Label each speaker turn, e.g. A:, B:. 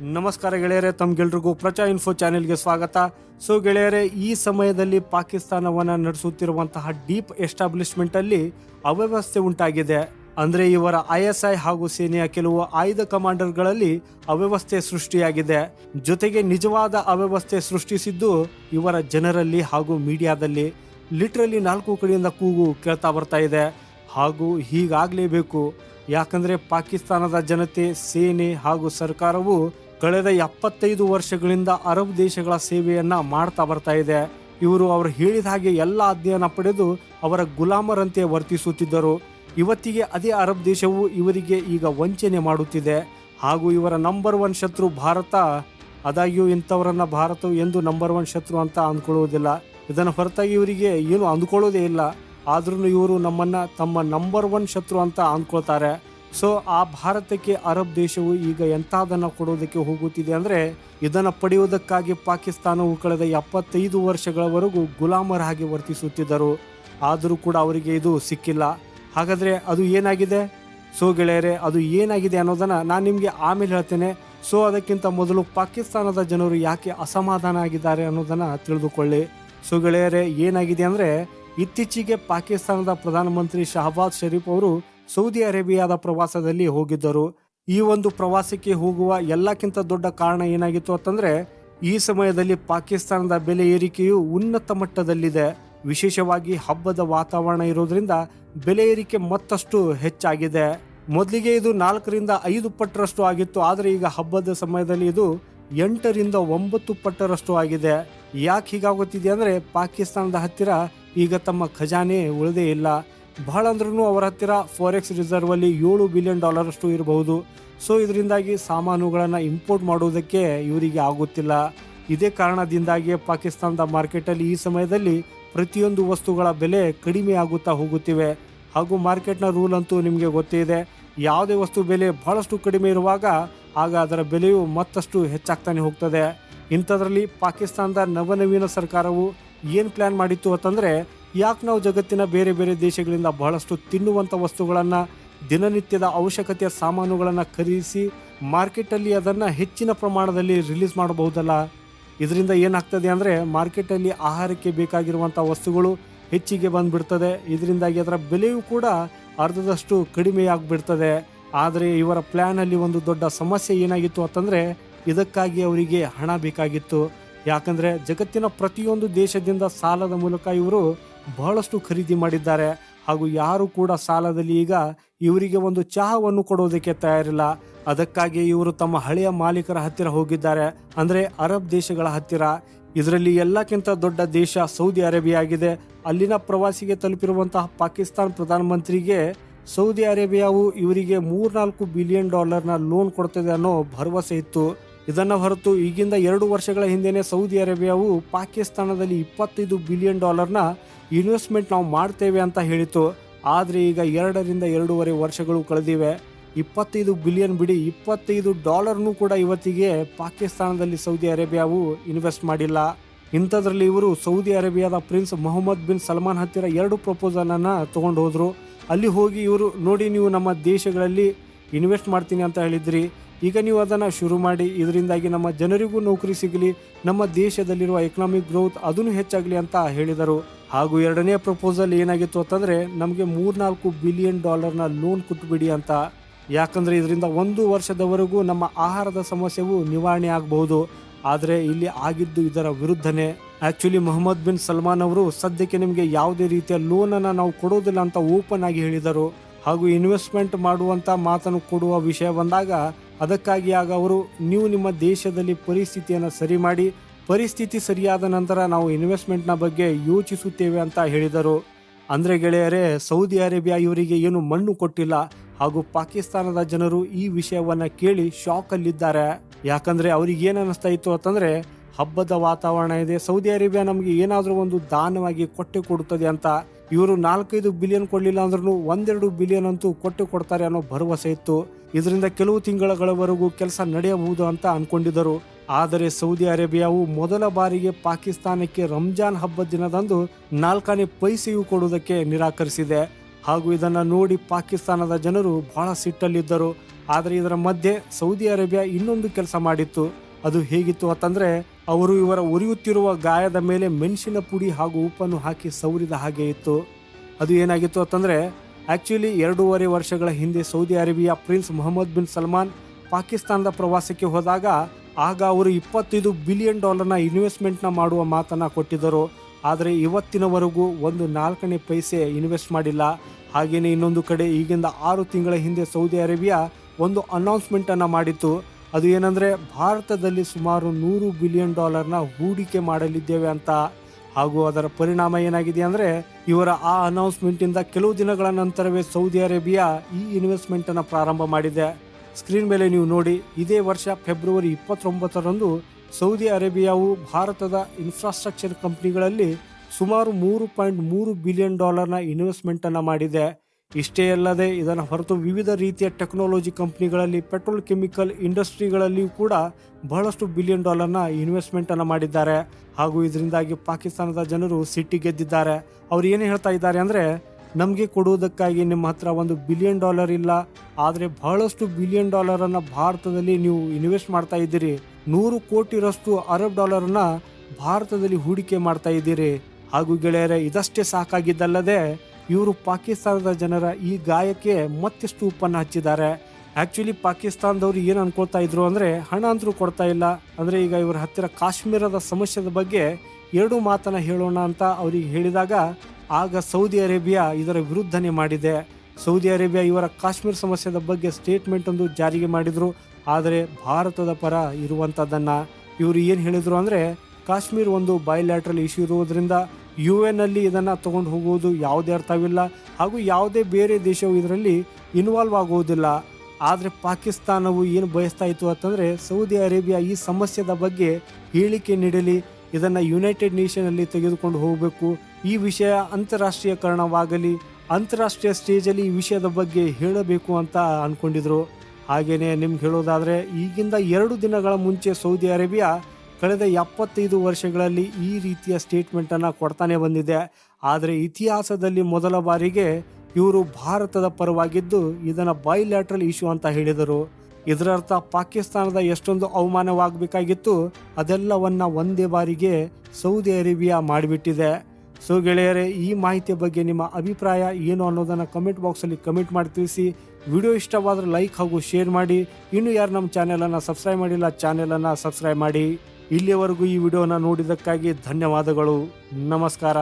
A: ನಮಸ್ಕಾರ ಗೆಳೆಯರೆ ತಮ್ಗೆಲ್ರಿಗೂ ಪ್ರಜಾ ಇನ್ಫೋ ಚಾನೆಲ್ಗೆ ಸ್ವಾಗತ. ಸೊ ಗೆಳೆಯರೆ, ಈ ಸಮಯದಲ್ಲಿ ಪಾಕಿಸ್ತಾನವನ್ನು ನಡೆಸುತ್ತಿರುವಂತಹ ಡೀಪ್ ಎಸ್ಟಾಬ್ಲಿಷ್ಮೆಂಟಲ್ಲಿ ಅವ್ಯವಸ್ಥೆ ಉಂಟಾಗಿದೆ. ಅಂದ್ರೆ ಇವರ ಐ ಹಾಗೂ ಸೇನೆಯ ಕೆಲವು ಆಯುಧ ಕಮಾಂಡರ್ಗಳಲ್ಲಿ ಅವ್ಯವಸ್ಥೆ ಸೃಷ್ಟಿಯಾಗಿದೆ. ಜೊತೆಗೆ ನಿಜವಾದ ಅವ್ಯವಸ್ಥೆ ಸೃಷ್ಟಿಸಿದ್ದು ಇವರ ಜನರಲ್ಲಿ ಹಾಗೂ ಮೀಡಿಯಾದಲ್ಲಿ. ಲಿಟ್ರಲಿ ನಾಲ್ಕು ಕಡೆಯಿಂದ ಕೂಗು ಕೇಳ್ತಾ ಬರ್ತಾ ಇದೆ. ಹಾಗೂ ಹೀಗಾಗಲೇಬೇಕು. ಯಾಕಂದ್ರೆ ಪಾಕಿಸ್ತಾನದ ಜನತೆ, ಸೇನೆ ಹಾಗೂ ಸರ್ಕಾರವು ಕಳೆದ ಎಪ್ಪತ್ತೈದು ವರ್ಷಗಳಿಂದ ಅರಬ್ ದೇಶಗಳ ಸೇವೆಯನ್ನ ಮಾಡ್ತಾ ಬರ್ತಾ ಇದೆ. ಇವರು ಅವರು ಹೇಳಿದ ಹಾಗೆ ಎಲ್ಲ ಅಧ್ಯಯನ ಪಡೆದು ಅವರ ಗುಲಾಮರಂತೆ ವರ್ತಿಸುತ್ತಿದ್ದರು. ಇವತ್ತಿಗೆ ಅದೇ ಅರಬ್ ದೇಶವು ಇವರಿಗೆ ಈಗ ವಂಚನೆ ಮಾಡುತ್ತಿದೆ. ಹಾಗೂ ಇವರ ನಂಬರ್ ಒನ್ ಶತ್ರು ಭಾರತ. ಆದಾಗ್ಯೂ ಇಂಥವರನ್ನ ಭಾರತವು ಎಂದು ನಂಬರ್ ಒನ್ ಶತ್ರು ಅಂತ ಅಂದ್ಕೊಳ್ಳುವುದಿಲ್ಲ. ಇದನ್ನು ಹೊರತಾಗಿ ಇವರಿಗೆ ಏನು ಅಂದ್ಕೊಳ್ಳೋದೇ ಇಲ್ಲ. ಆದ್ರೂ ಇವರು ನಮ್ಮನ್ನ ತಮ್ಮ ನಂಬರ್ ಒನ್ ಶತ್ರು ಅಂತ ಅಂದ್ಕೊಳ್ತಾರೆ. ಸೊ ಆ ಭಾರತಕ್ಕೆ ಅರಬ್ ದೇಶವು ಈಗ ಎಂಥದನ್ನು ಕೊಡೋದಕ್ಕೆ ಹೋಗುತ್ತಿದೆ ಅಂದ್ರೆ ಇದನ್ನು ಪಡೆಯುವುದಕ್ಕಾಗಿ ಪಾಕಿಸ್ತಾನವು ಕಳೆದ ಎಪ್ಪತ್ತೈದು ವರ್ಷಗಳವರೆಗೂ ಗುಲಾಮರ ಹಾಗೆ ವರ್ತಿಸುತ್ತಿದ್ದರು. ಆದರೂ ಕೂಡ ಅವರಿಗೆ ಇದು ಸಿಕ್ಕಿಲ್ಲ. ಹಾಗಾದ್ರೆ ಅದು ಏನಾಗಿದೆ? ಸೊ ಗೆಳೆಯರೆ, ಅದು ಏನಾಗಿದೆ ಅನ್ನೋದನ್ನ ನಾನು ನಿಮಗೆ ಆಮೇಲೆ ಹೇಳ್ತೇನೆ. ಸೊ ಅದಕ್ಕಿಂತ ಮೊದಲು ಪಾಕಿಸ್ತಾನದ ಜನರು ಯಾಕೆ ಅಸಮಾಧಾನ ಆಗಿದ್ದಾರೆ ಅನ್ನೋದನ್ನ ತಿಳಿದುಕೊಳ್ಳಿ. ಸೊ ಗೆಳೆಯರೆ, ಏನಾಗಿದೆ ಅಂದ್ರೆ ಇತ್ತೀಚೆಗೆ ಪಾಕಿಸ್ತಾನದ ಪ್ರಧಾನಮಂತ್ರಿ ಶಹಬಾಜ್ ಶರೀಫ್ ಅವರು ಸೌದಿ ಅರೇಬಿಯಾದ ಪ್ರವಾಸದಲ್ಲಿ ಹೋಗಿದ್ದರು. ಈ ಒಂದು ಪ್ರವಾಸಕ್ಕೆ ಹೋಗುವ ಎಲ್ಲಕ್ಕಿಂತ ದೊಡ್ಡ ಕಾರಣ ಏನಾಗಿತ್ತು ಅಂತಂದ್ರೆ, ಈ ಸಮಯದಲ್ಲಿ ಪಾಕಿಸ್ತಾನದ ಬೆಲೆ ಏರಿಕೆಯು ಉನ್ನತ ಮಟ್ಟದಲ್ಲಿದೆ. ವಿಶೇಷವಾಗಿ ಹಬ್ಬದ ವಾತಾವರಣ ಇರೋದ್ರಿಂದ ಬೆಲೆ ಏರಿಕೆ ಮತ್ತಷ್ಟು ಹೆಚ್ಚಾಗಿದೆ. ಮೊದಲಿಗೆ ಇದು ನಾಲ್ಕರಿಂದ ಐದು ಪಟ್ಟರಷ್ಟು ಆಗಿತ್ತು, ಆದರೆ ಈಗ ಹಬ್ಬದ ಸಮಯದಲ್ಲಿ ಇದು ಎಂಟರಿಂದ ಒಂಬತ್ತು ಪಟ್ಟರಷ್ಟು ಆಗಿದೆ. ಯಾಕೆ ಹೀಗಾಗುತ್ತಿದೆ ಅಂದರೆ, ಪಾಕಿಸ್ತಾನದ ಹತ್ತಿರ ಈಗ ತಮ್ಮ ಖಜಾನೆ ಉಳಿದೇ ಇಲ್ಲ. ಬಹಳ ಅಂದ್ರೂ ಅವರ ಹತ್ತಿರ ಫಾರೆಕ್ಸ್ ರಿಸರ್ವ್ ಅಲ್ಲಿ ಏಳು ಬಿಲಿಯನ್ ಡಾಲರ್ ಅಷ್ಟು ಇರಬಹುದು. ಸೊ ಇದರಿಂದಾಗಿ ಸಾಮಾನುಗಳನ್ನು ಇಂಪೋರ್ಟ್ ಮಾಡುವುದಕ್ಕೆ ಇವರಿಗೆ ಆಗುತ್ತಿಲ್ಲ. ಇದೇ ಕಾರಣದಿಂದಾಗಿ ಪಾಕಿಸ್ತಾನದ ಮಾರ್ಕೆಟಲ್ಲಿ ಈ ಸಮಯದಲ್ಲಿ ಪ್ರತಿಯೊಂದು ವಸ್ತುಗಳ ಬೆಲೆ ಕಡಿಮೆ ಆಗುತ್ತಾ ಹೋಗುತ್ತಿವೆ. ಹಾಗೂ ಮಾರ್ಕೆಟ್ನ ರೂಲ್ ಅಂತೂ ನಿಮಗೆ ಗೊತ್ತೇ ಇದೆ. ಯಾವುದೇ ವಸ್ತು ಬೆಲೆ ಬಹಳಷ್ಟು ಕಡಿಮೆ ಇರುವಾಗ ಆಗ ಅದರ ಬೆಲೆಯು ಮತ್ತಷ್ಟು ಹೆಚ್ಚಾಗ್ತಾನೆ ಹೋಗ್ತದೆ. ಇಂಥದ್ರಲ್ಲಿ ಪಾಕಿಸ್ತಾನದ ನವನವೀನ ಸರ್ಕಾರವು ಏನು ಪ್ಲ್ಯಾನ್ ಮಾಡಿತ್ತು ಅಂತಂದರೆ ಯಾಕೆ ನಾವು ಜಗತ್ತಿನ ಬೇರೆ ಬೇರೆ ದೇಶಗಳಿಂದ ಬಹಳಷ್ಟು ತಿನ್ನುವಂಥ ವಸ್ತುಗಳನ್ನು, ದಿನನಿತ್ಯದ ಅವಶ್ಯಕತೆಯ ಸಾಮಾನುಗಳನ್ನು ಖರೀದಿಸಿ ಮಾರ್ಕೆಟಲ್ಲಿ ಅದನ್ನು ಹೆಚ್ಚಿನ ಪ್ರಮಾಣದಲ್ಲಿ ರಿಲೀಸ್ ಮಾಡಬಹುದಲ್ಲ? ಇದರಿಂದ ಏನಾಗ್ತದೆ ಅಂದರೆ ಮಾರ್ಕೆಟಲ್ಲಿ ಆಹಾರಕ್ಕೆ ಬೇಕಾಗಿರುವಂಥ ವಸ್ತುಗಳು ಹೆಚ್ಚಿಗೆ ಬಂದುಬಿಡ್ತದೆ. ಇದರಿಂದಾಗಿ ಅದರ ಬೆಲೆಯೂ ಕೂಡ ಅರ್ಧದಷ್ಟು ಕಡಿಮೆಯಾಗ್ಬಿಡ್ತದೆ. ಆದರೆ ಇವರ ಪ್ಲ್ಯಾನಲ್ಲಿ ಒಂದು ದೊಡ್ಡ ಸಮಸ್ಯೆ ಏನಾಗಿತ್ತು ಅಂತಂದರೆ ಇದಕ್ಕಾಗಿ ಅವರಿಗೆ ಹಣ ಬೇಕಾಗಿತ್ತು. ಯಾಕಂದರೆ ಜಗತ್ತಿನ ಪ್ರತಿಯೊಂದು ದೇಶದಿಂದ ಸಾಲದ ಮೂಲಕ ಇವರು ಬಹಳಷ್ಟು ಖರೀದಿ ಮಾಡಿದ್ದಾರೆ ಹಾಗೂ ಯಾರು ಕೂಡ ಸಾಲದಲ್ಲಿ ಈಗ ಇವರಿಗೆ ಒಂದು ಚಹಾವನ್ನು ಕೊಡೋದಕ್ಕೆ ತಯಾರಿಲ್ಲ. ಅದಕ್ಕಾಗಿ ಇವರು ತಮ್ಮ ಹಳೆಯ ಮಾಲೀಕರ ಹತ್ತಿರ ಹೋಗಿದ್ದಾರೆ. ಅಂದರೆ ಅರಬ್ ದೇಶಗಳ ಹತ್ತಿರ. ಇದರಲ್ಲಿ ಎಲ್ಲಕ್ಕಿಂತ ದೊಡ್ಡ ದೇಶ ಸೌದಿ ಅರೇಬಿಯಾ ಆಗಿದೆ ಅಲ್ಲಿನ ಪ್ರವಾಸಿಗೆ ತಲುಪಿರುವಂತಹ ಪಾಕಿಸ್ತಾನ ಪ್ರಧಾನಮಂತ್ರಿಗೆ ಸೌದಿ ಅರೇಬಿಯಾವು ಇವರಿಗೆ ಮೂರ್ನಾಲ್ಕು ಬಿಲಿಯನ್ ಡಾಲರ್ನ ಲೋನ್ ಕೊಡ್ತದೆ ಅನ್ನೋ ಭರವಸೆ ಇತ್ತು. ಇದನ್ನ ಹೊರತು ಈಗಿಂದ ಎರಡು ವರ್ಷಗಳ ಹಿಂದೆಯೇ ಸೌದಿ ಅರೇಬಿಯಾವು ಪಾಕಿಸ್ತಾನದಲ್ಲಿ ಇಪ್ಪತ್ತೈದು ಬಿಲಿಯನ್ ಡಾಲರ್ನ ಇನ್ವೆಸ್ಟ್ಮೆಂಟ್ ನಾವು ಮಾಡ್ತೇವೆ ಅಂತ ಹೇಳಿತು ಆದರೆ ಈಗ ಎರಡರಿಂದ ಎರಡೂವರೆ ವರ್ಷಗಳು ಕಳೆದಿವೆ. ಇಪ್ಪತ್ತೈದು ಬಿಲಿಯನ್ ಬಿಡಿ ಇಪ್ಪತ್ತೈದು ಡಾಲರ್ನೂ ಕೂಡ ಇವತ್ತಿಗೆ ಪಾಕಿಸ್ತಾನದಲ್ಲಿ ಸೌದಿ ಅರೇಬಿಯಾವು ಇನ್ವೆಸ್ಟ್ ಮಾಡಿಲ್ಲ. ಇಂಥದ್ರಲ್ಲಿ ಇವರು ಸೌದಿ ಅರೇಬಿಯಾದ ಪ್ರಿನ್ಸ್ ಮೊಹಮ್ಮದ್ ಬಿನ್ ಸಲ್ಮಾನ್ ಹತ್ತಿರ ಎರಡು ಪ್ರಪೋಸಲನ್ನು ತಗೊಂಡು ಹೋದ್ರು. ಅಲ್ಲಿ ಹೋಗಿ ಇವರು, ನೋಡಿ ನೀವು ನಮ್ಮ ದೇಶಗಳಲ್ಲಿ ಇನ್ವೆಸ್ಟ್ ಮಾಡ್ತೀನಿ ಅಂತ ಹೇಳಿದ್ರಿ. ಈಗ ನೀವು ಅದನ್ನು ಶುರು ಮಾಡಿ, ಇದರಿಂದಾಗಿ ನಮ್ಮ ಜನರಿಗೂ ನೌಕರಿ ಸಿಗಲಿ, ನಮ್ಮ ದೇಶದಲ್ಲಿರುವ ಎಕನಾಮಿಕ್ ಗ್ರೋತ್ ಅದನ್ನು ಹೆಚ್ಚಾಗಲಿ ಅಂತ ಹೇಳಿದರು. ಹಾಗೂ ಎರಡನೇ ಪ್ರಪೋಸಲ್ ಏನಾಗಿತ್ತು ಅಂತಂದರೆ, ನಮಗೆ ಮೂರ್ನಾಲ್ಕು ಬಿಲಿಯನ್ ಡಾಲರ್ನ ಲೋನ್ ಕೊಟ್ಟುಬಿಡಿ ಅಂತ. ಯಾಕಂದರೆ ಇದರಿಂದ ಒಂದು ವರ್ಷದವರೆಗೂ ನಮ್ಮ ಆಹಾರದ ಸಮಸ್ಯೆವು ನಿವಾರಣೆ ಆಗಬಹುದು. ಆದರೆ ಇಲ್ಲಿ ಆಗಿದ್ದು ಇದರ ವಿರುದ್ಧನೇ. ಆ್ಯಕ್ಚುಲಿ ಮೊಹಮ್ಮದ್ ಬಿನ್ ಸಲ್ಮಾನ್ ಅವರು ಸದ್ಯಕ್ಕೆ ನಿಮಗೆ ಯಾವುದೇ ರೀತಿಯ ಲೋನನ್ನು ನಾವು ಕೊಡೋದಿಲ್ಲ ಅಂತ ಓಪನ್ ಆಗಿ ಹೇಳಿದರು. ಹಾಗೂ ಇನ್ವೆಸ್ಟ್ಮೆಂಟ್ ಮಾಡುವಂಥ ಮಾತನ್ನು ಕೊಡುವ ವಿಷಯ ಬಂದಾಗ ಅದಕ್ಕಾಗಿ ಆಗ ಅವರು, ನೀವು ನಿಮ್ಮ ದೇಶದಲ್ಲಿ ಪರಿಸ್ಥಿತಿಯನ್ನು ಸರಿ ಮಾಡಿ ಪರಿಸ್ಥಿತಿ ಸರಿಯಾದ ನಂತರ ನಾವು ಇನ್ವೆಸ್ಟ್ಮೆಂಟ್ನ ಬಗ್ಗೆ ಯೋಚಿಸುತ್ತೇವೆ ಅಂತ ಹೇಳಿದರು. ಅಂದರೆ ಗೆಳೆಯರೇ, ಸೌದಿ ಅರೇಬಿಯಾ ಇವರಿಗೆ ಏನು ಮಣ್ಣು ಕೊಟ್ಟಿಲ್ಲ, ಹಾಗೂ ಪಾಕಿಸ್ತಾನದ ಜನರು ಈ ವಿಷಯವನ್ನು ಕೇಳಿ ಶಾಕ್ ಯಾಕಂದರೆ ಅವ್ರಿಗೆ ಏನ್ ಅನಿಸ್ತಾ ಇತ್ತು ಅಂತಂದರೆ, ಹಬ್ಬದ ವಾತಾವರಣ ಇದೆ, ಸೌದಿ ಅರೇಬಿಯಾ ನಮಗೆ ಏನಾದರೂ ಒಂದು ದಾನವಾಗಿ ಕೊಟ್ಟೆ ಕೊಡುತ್ತದೆ ಅಂತ. ಇವರು ನಾಲ್ಕೈದು ಬಿಲಿಯನ್ ಕೊಡಲಿಲ್ಲ ಅಂದ್ರೂ ಒಂದೆರಡು ಬಿಲಿಯನ್ ಅಂತೂ ಕೊಟ್ಟು ಕೊಡ್ತಾರೆ ಅನ್ನೋ ಭರವಸೆ ಇತ್ತು. ಇದರಿಂದ ಕೆಲವು ತಿಂಗಳಗಳವರೆಗೂ ಕೆಲಸ ನಡೆಯಬಹುದು ಅಂತ ಅನ್ಕೊಂಡಿದ್ದರು. ಆದರೆ ಸೌದಿ ಅರೇಬಿಯಾವು ಮೊದಲ ಬಾರಿಗೆ ಪಾಕಿಸ್ತಾನಕ್ಕೆ ರಂಜಾನ್ ಹಬ್ಬದ ದಿನದಂದು ನಾಲ್ಕನೇ ಪೈಸೆಯು ಕೊಡುವುದಕ್ಕೆ ನಿರಾಕರಿಸಿದೆ. ಹಾಗೂ ಇದನ್ನು ನೋಡಿ ಪಾಕಿಸ್ತಾನದ ಜನರು ಬಹಳ ಸಿಟ್ಟಲ್ಲಿದ್ದರು. ಆದರೆ ಇದರ ಮಧ್ಯೆ ಸೌದಿ ಅರೇಬಿಯಾ ಇನ್ನೊಂದು ಕೆಲಸ ಮಾಡಿತ್ತು. ಅದು ಹೇಗಿತ್ತು ಅಂತಂದ್ರೆ, ಅವರು ಇವರ ಉರಿಯುತ್ತಿರುವ ಗಾಯದ ಮೇಲೆ ಮೆಣಸಿನ ಪುಡಿ ಹಾಗೂ ಉಪ್ಪನ್ನು ಹಾಕಿ ಸೌರಿದ ಹಾಗೆ ಇತ್ತು. ಅದು ಏನಾಗಿತ್ತು ಅಂತಂದ್ರೆ ಆಕ್ಚುಲಿ ಎರಡೂವರೆ ವರ್ಷಗಳ ಹಿಂದೆ Saudi Arabia prince Mohammed bin Salman ಪಾಕಿಸ್ತಾನದ ಪ್ರವಾಸಕ್ಕೆ ಹೋದಾಗ, ಆಗ ಅವರು ಇಪ್ಪತ್ತೈದು ಬಿಲಿಯನ್ ಡಾಲರ್ನ ಇನ್ವೆಸ್ಟ್ಮೆಂಟ್ನ ಮಾಡುವ ಮಾತನ್ನ ಕೊಟ್ಟಿದ್ದರು. ಆದರೆ ಇವತ್ತಿನವರೆಗೂ ಒಂದು ನಾಲ್ಕನೇ ಪೈಸೆ ಇನ್ವೆಸ್ಟ್ ಮಾಡಿಲ್ಲ. ಹಾಗೆಯೇ ಇನ್ನೊಂದು ಕಡೆ ಈಗಿಂದ ಆರು ತಿಂಗಳ ಹಿಂದೆ ಸೌದಿ ಅರೇಬಿಯಾ ಒಂದು ಅನೌನ್ಸ್ಮೆಂಟನ್ನು ಅನ್ನ ಮಾಡಿತ್ತು. ಅದು ಏನಂದರೆ ಭಾರತದಲ್ಲಿ ಸುಮಾರು ನೂರು ಬಿಲಿಯನ್ ಡಾಲರ್ನ ಹೂಡಿಕೆ ಮಾಡಲಿದ್ದೇವೆ ಅಂತ. ಹಾಗೂ ಅದರ ಪರಿಣಾಮ ಏನಾಗಿದೆ ಅಂದರೆ ಇವರ ಆ ಅನೌನ್ಸ್ಮೆಂಟಿಂದ ಕೆಲವು ದಿನಗಳ ನಂತರವೇ ಸೌದಿ ಅರೇಬಿಯಾ ಈ ಇನ್ವೆಸ್ಟ್ಮೆಂಟನ್ನು ಪ್ರಾರಂಭ ಮಾಡಿದೆ. ಸ್ಕ್ರೀನ್ ಮೇಲೆ ನೀವು ನೋಡಿ, ಇದೇ ವರ್ಷ ಫೆಬ್ರವರಿ ಇಪ್ಪತ್ತೊಂಬತ್ತರಂದು ಸೌದಿ ಅರೇಬಿಯಾವು ಭಾರತದ ಇನ್ಫ್ರಾಸ್ಟ್ರಕ್ಚರ್ ಕಂಪ್ನಿಗಳಲ್ಲಿ ಸುಮಾರು ಮೂರು ಪಾಯಿಂಟ್ ಮೂರು ಬಿಲಿಯನ್ ಡಾಲರ್ನ ಇನ್ವೆಸ್ಟ್ಮೆಂಟನ್ನು ಮಾಡಿದೆ. ಇಷ್ಟೇ ಅಲ್ಲದೆ ಇದನ್ನು ಹೊರತು ವಿವಿಧ ರೀತಿಯ ಟೆಕ್ನಾಲಜಿ ಕಂಪ್ನಿಗಳಲ್ಲಿ, ಪೆಟ್ರೋಲ್ ಕೆಮಿಕಲ್ ಇಂಡಸ್ಟ್ರಿಗಳಲ್ಲಿಯೂ ಕೂಡ ಬಹಳಷ್ಟು ಬಿಲಿಯನ್ ಡಾಲರ್ನ ಇನ್ವೆಸ್ಟ್ಮೆಂಟನ್ನು ಮಾಡಿದ್ದಾರೆ. ಹಾಗೂ ಇದರಿಂದಾಗಿ ಪಾಕಿಸ್ತಾನದ ಜನರು ಸಿಟ್ಟಿ ಗೆದ್ದಿದ್ದಾರೆ. ಅವ್ರು ಏನು ಹೇಳ್ತಾ ಇದ್ದಾರೆ ಅಂದರೆ, ನಮಗೆ ಕೊಡುವುದಕ್ಕಾಗಿ ನಿಮ್ಮ ಹತ್ರ ಒಂದು ಬಿಲಿಯನ್ ಡಾಲರ್ ಇಲ್ಲ, ಆದರೆ ಬಹಳಷ್ಟು ಬಿಲಿಯನ್ ಡಾಲರನ್ನು ಭಾರತದಲ್ಲಿ ನೀವು ಇನ್ವೆಸ್ಟ್ ಮಾಡ್ತಾ ಇದ್ದೀರಿ. ನೂರು ಕೋಟಿರಷ್ಟು ಅರಬ್ ಡಾಲರನ್ನು ಭಾರತದಲ್ಲಿ ಹೂಡಿಕೆ ಮಾಡ್ತಾ ಇದ್ದೀರಿ. ಹಾಗೂ ಗೆಳೆಯರೆ, ಇದಷ್ಟೇ ಸಾಕಾಗಿದ್ದಲ್ಲದೆ ಇವರು ಪಾಕಿಸ್ತಾನದ ಜನರ ಈ ಗಾಯಕ್ಕೆ ಮತ್ತಷ್ಟು ಉಪ್ಪನ್ನು ಹಚ್ಚಿದ್ದಾರೆ. ಆ್ಯಕ್ಚುಲಿ ಪಾಕಿಸ್ತಾನದವರು ಏನು ಅನ್ಕೊಳ್ತಾ ಇದ್ರು ಅಂದರೆ ಹಣ ಅಂತೂ ಕೊಡ್ತಾ ಇಲ್ಲ. ಅಂದರೆ ಈಗ ಇವರ ಹತ್ತಿರ ಕಾಶ್ಮೀರದ ಸಮಸ್ಯೆದ ಬಗ್ಗೆ ಎರಡು ಮಾತನ್ನು ಹೇಳೋಣ ಅಂತ ಅವರಿಗೆ ಹೇಳಿದಾಗ ಆಗ ಸೌದಿ ಅರೇಬಿಯಾ ಇದರ ವಿರುದ್ಧನೇ ಮಾಡಿದೆ. ಸೌದಿ ಅರೇಬಿಯಾ ಇವರ ಕಾಶ್ಮೀರ ಸಮಸ್ಯೆದ ಬಗ್ಗೆ ಸ್ಟೇಟ್ಮೆಂಟ್ ಒಂದು ಜಾರಿಗೆ ಮಾಡಿದರು. ಆದರೆ ಭಾರತದ ಪರ ಇರುವಂಥದ್ದನ್ನು ಇವರು ಏನು ಹೇಳಿದರು ಅಂದರೆ ಕಾಶ್ಮೀರ್ ಒಂದು ಬಯಲ್ಯಾಟ್ರಲ್ ಇಶ್ಯೂ ಇರುವುದರಿಂದ ಯು ಎನ್ನಲ್ಲಿ ಇದನ್ನು ತಗೊಂಡು ಹೋಗುವುದು ಯಾವುದೇ ಅರ್ಥವಿಲ್ಲ. ಹಾಗೂ ಯಾವುದೇ ಬೇರೆ ದೇಶವು ಇದರಲ್ಲಿ ಇನ್ವಾಲ್ವ್ ಆಗುವುದಿಲ್ಲ. ಆದರೆ ಪಾಕಿಸ್ತಾನವು ಏನು ಬಯಸ್ತಾ ಇತ್ತು ಅಂತಂದರೆ ಸೌದಿ ಅರೇಬಿಯಾ ಈ ಸಮಸ್ಯೆದ ಬಗ್ಗೆ ಹೇಳಿಕೆ ನೀಡಲಿ. ಇದನ್ನು ಯುನೈಟೆಡ್ ನೇಷನಲ್ಲಿ ತೆಗೆದುಕೊಂಡು ಹೋಗಬೇಕು. ಈ ವಿಷಯ ಅಂತಾರಾಷ್ಟ್ರೀಯಕರಣವಾಗಲಿ, ಅಂತಾರಾಷ್ಟ್ರೀಯ ಸ್ಟೇಜಲ್ಲಿ ಈ ವಿಷಯದ ಬಗ್ಗೆ ಹೇಳಬೇಕು ಅಂತ ಅಂದ್ಕೊಂಡಿದ್ರು ಹಾಗೆಯೇ ನಿಮ್ಗೆ ಹೇಳೋದಾದರೆ ಈಗಿಂದ ಎರಡು ದಿನಗಳ ಮುಂಚೆ ಸೌದಿ ಅರೇಬಿಯಾ ಕಳೆದ ಎಪ್ಪತ್ತೈದು ವರ್ಷಗಳಲ್ಲಿ ಈ ರೀತಿಯ ಸ್ಟೇಟ್ಮೆಂಟನ್ನು ಕೊಡ್ತಾನೆ ಬಂದಿದೆ. ಆದರೆ ಇತಿಹಾಸದಲ್ಲಿ ಮೊದಲ ಬಾರಿಗೆ ಇವರು ಭಾರತದ ಪರವಾಗಿದ್ದು ಇದನ್ನು ಬೈಲ್ಯಾಟ್ರಲ್ ಇಶ್ಯೂ ಅಂತ ಹೇಳಿದರು. ಇದರರ್ಥ ಪಾಕಿಸ್ತಾನದ ಎಷ್ಟೊಂದು ಅವಮಾನವಾಗಬೇಕಾಗಿತ್ತು ಅದೆಲ್ಲವನ್ನ ಒಂದೇ ಬಾರಿಗೆ ಸೌದಿ ಅರೇಬಿಯಾ ಮಾಡಿಬಿಟ್ಟಿದೆ. ಸೊ ಗೆಳೆಯರೇ, ಈ ಮಾಹಿತಿಯ ಬಗ್ಗೆ ನಿಮ್ಮ ಅಭಿಪ್ರಾಯ ಏನು ಅನ್ನೋದನ್ನು ಕಮೆಂಟ್ ಬಾಕ್ಸಲ್ಲಿ ಕಮೆಂಟ್ ಮಾಡಿ ತಿಳಿಸಿ. ವಿಡಿಯೋ ಇಷ್ಟವಾದರೆ ಲೈಕ್ ಹಾಗೂ ಶೇರ್ ಮಾಡಿ. ಇನ್ನು ಯಾರು ನಮ್ಮ ಚಾನೆಲನ್ನು ಸಬ್ಸ್ಕ್ರೈಬ್ ಮಾಡಿಲ್ಲ ಚಾನೆಲನ್ನು ಸಬ್ಸ್ಕ್ರೈಬ್ ಮಾಡಿ. ಇಲ್ಲಿಯವರೆಗೂ ಈ ವಿಡಿಯೋನ ನೋಡಿದ್ದಕ್ಕಾಗಿ ಧನ್ಯವಾದಗಳು. ನಮಸ್ಕಾರ.